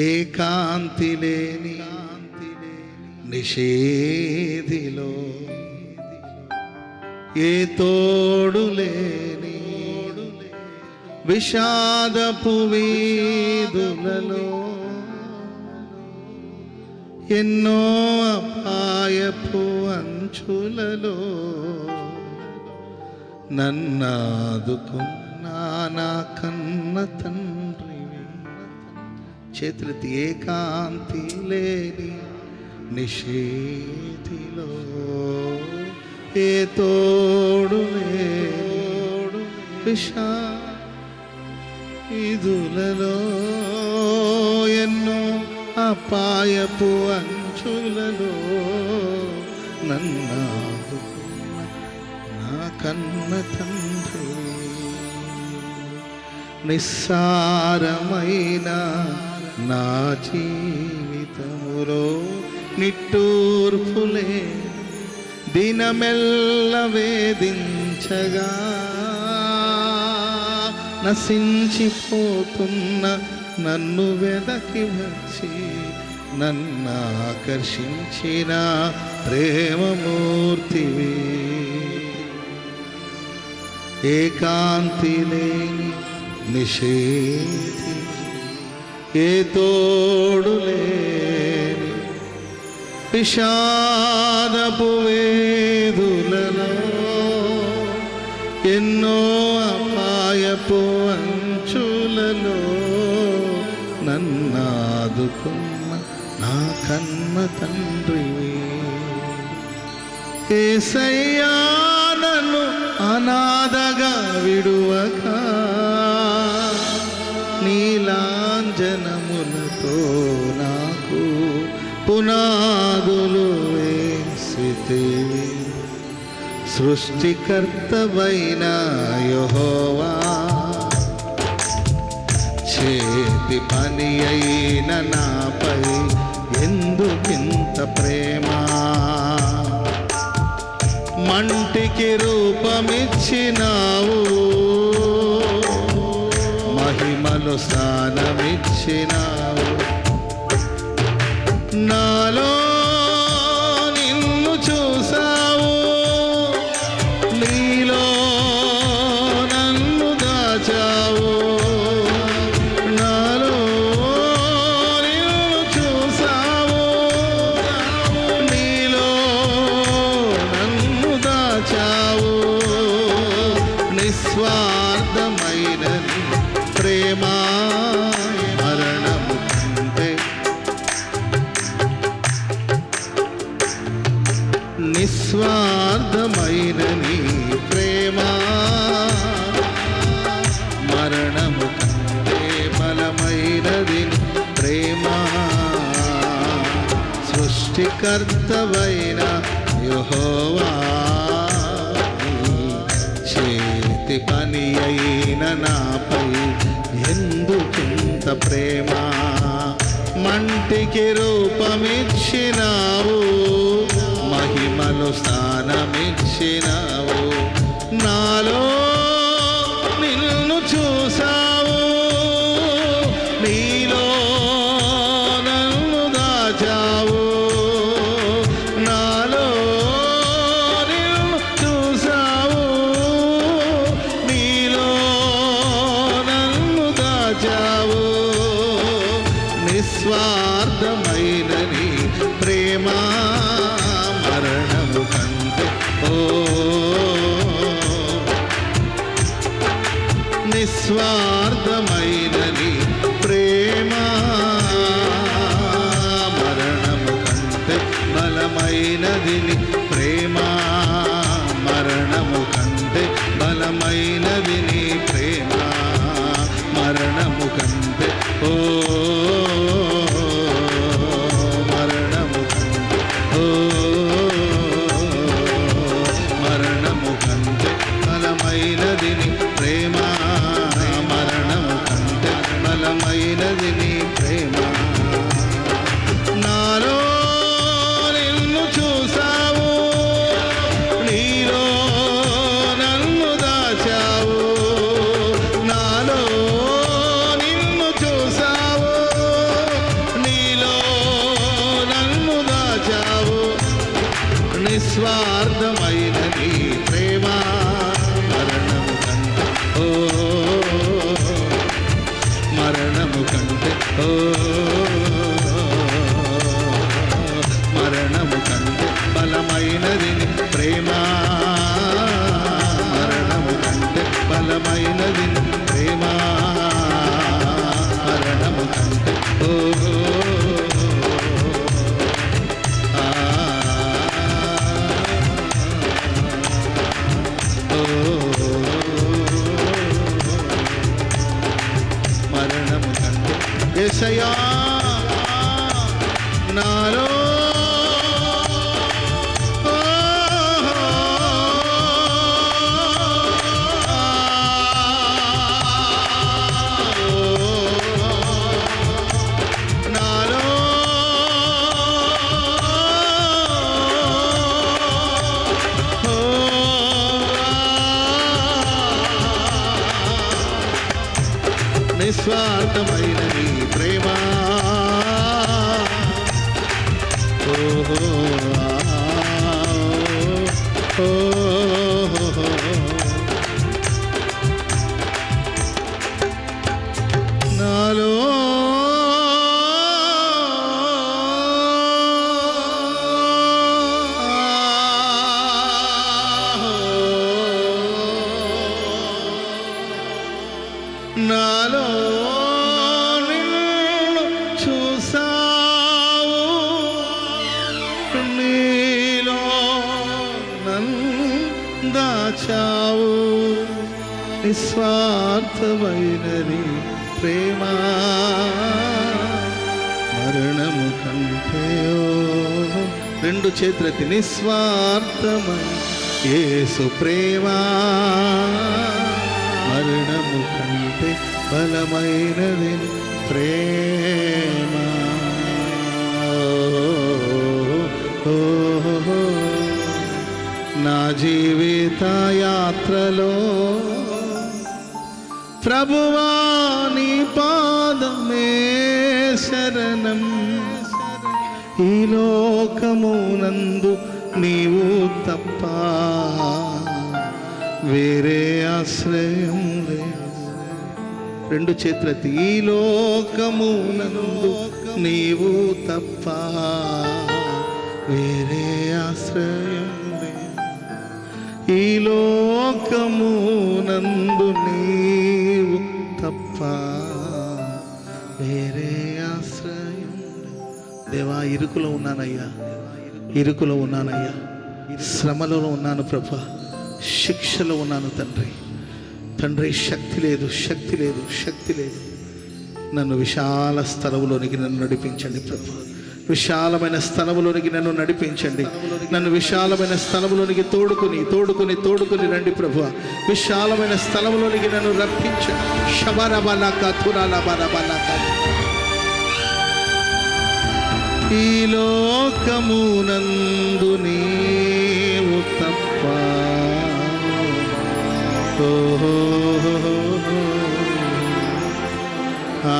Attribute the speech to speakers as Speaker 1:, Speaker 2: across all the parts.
Speaker 1: ఏకాంతి లేని నిషేధిలో ఏ తోడు లేని విషాదపు వీధులలో ఎన్నో అపాయపు అంచులలో నన్నాదుకున్నా నా కన్న తన్న చేతులెత్తి ఏకాంతి లేని నిషేధిలో ఏ తోడు లేడు విషా ఇదులలో ఎన్నో అపాయపు అంచులలో నన్నాదుకున్న నా కన్న తండ్రి. నిస్సారమైన నా జీవితములో నిట్టూర్పులే దినమెల్ల వేధించగా. నశించిపోతున్న నన్ను వెదకి వచ్చి నన్ను ఆకర్షించిన ప్రేమమూర్తివి. ఏకాంతి లేని నిషేధి ఏ తోడు లేని విషాదపు వేదులలో ఎన్నో అపాయపు అంచులలో నన్నాదుకున్న నా కన్న తండ్రివి ఏసయ్యా నన్ను అనాథగా విడువగా సృష్టికర్తవైన యోహోవా. చేతి పని అయిన నాపై ఎందుకింత ప్రేమ? మంటికి రూపమిచ్చినావు. మహిమలు స్థానమిచ్చినావు. నాలో నిస్వార్థమైన ప్రేమా మరణము కంటే నిస్వార్థమైన ప్రేమా మరణము కంటే బలమైనది ప్రేమా సృష్టికర్తవైన యెహోవా చేతి పని అయిన నాపై ఎందుకింత ప్రేమ? మంటికి రూపమిచ్చినావు మహిమలు స్థానమిచ్చినావు. నాలో నిన్ను చూసా నిస్వార్థమైన నిస్వార్థమైన నీ ప్రేమ మరణం కంటే. ఓ మరణము తండ్రి. ఏసయ్యా నాలో నిస్వార్థమైన నీ ప్రేమ. ఓహో ఓ. నాలో నిన్ను చూసావు నీలో నన్ను దాచావు నిస్వార్థమైనది ప్రేమ. మరణము కంటే రెండు చేతులకి నిస్వార్థమై ఏసు ప్రేమ. మరణము కంటే కంటే బలమైనది ప్రేమ. నా జీవిత యాత్రలో ప్రభువా నీ పాదమే శరణం. ఈ లోకమునందు నీవు తప్ప వేరే ఆశ్రయం రెండు చేతులెత్తి ఈ లోకమునందు నీవు తప్ప వేరే ఆశ్రయం ఈ ఈ లోకమునందు నీవు తప్ప వేరే ఆశ్రయం దేవా ఇరుకులో ఉన్నానయ్యా. ఇరుకులో ఉన్నానయ్యా. శ్రమలో ఉన్నాను ప్రభా. శిక్షలో ఉన్నాను తండ్రి. తండ్రి శక్తి లేదు శక్తి లేదు శక్తి లేదు. నన్ను విశాల స్థలములోనికి నన్ను నడిపించండి ప్రభు. విశాలమైన స్థలములోనికి నన్ను నడిపించండి. నన్ను విశాలమైన స్థలములోనికి తోడుకుని తోడుకుని తోడుకుని రండి ప్రభు. విశాలమైన స్థలములోనికి నన్ను రప్పించండి. శబరబలక తురలబరబలక ఈ లోకమునందు నీవు తప్ప ఓహో ఆ.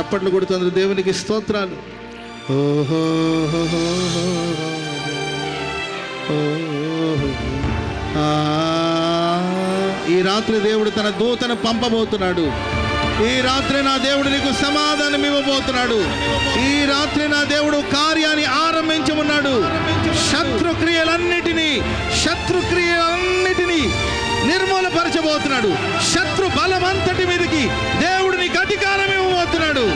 Speaker 1: చప్పట్లు కొడుతుంది దేవునికి స్తోత్రాలు. ఓహో ఓహో ఆ, ఈ రాత్రి దేవుడు తన దూతను పంపబోతున్నాడు. ఈ రాత్రి నా దేవుడు నీకు సమాధానం ఇవ్వబోతున్నాడు. ఈ రాత్రి నా దేవుడు కార్యాన్ని ఆరంభించమన్నాడు. శత్రుక్రియలన్నిటినీ శత్రుక్రియలన్నిటినీ నిర్మూలపరచబోతున్నాడు. శత్రు బలమంతటి మీదకి దేవుడు నీకు అధికారం ఇవ్వబోతున్నాడు.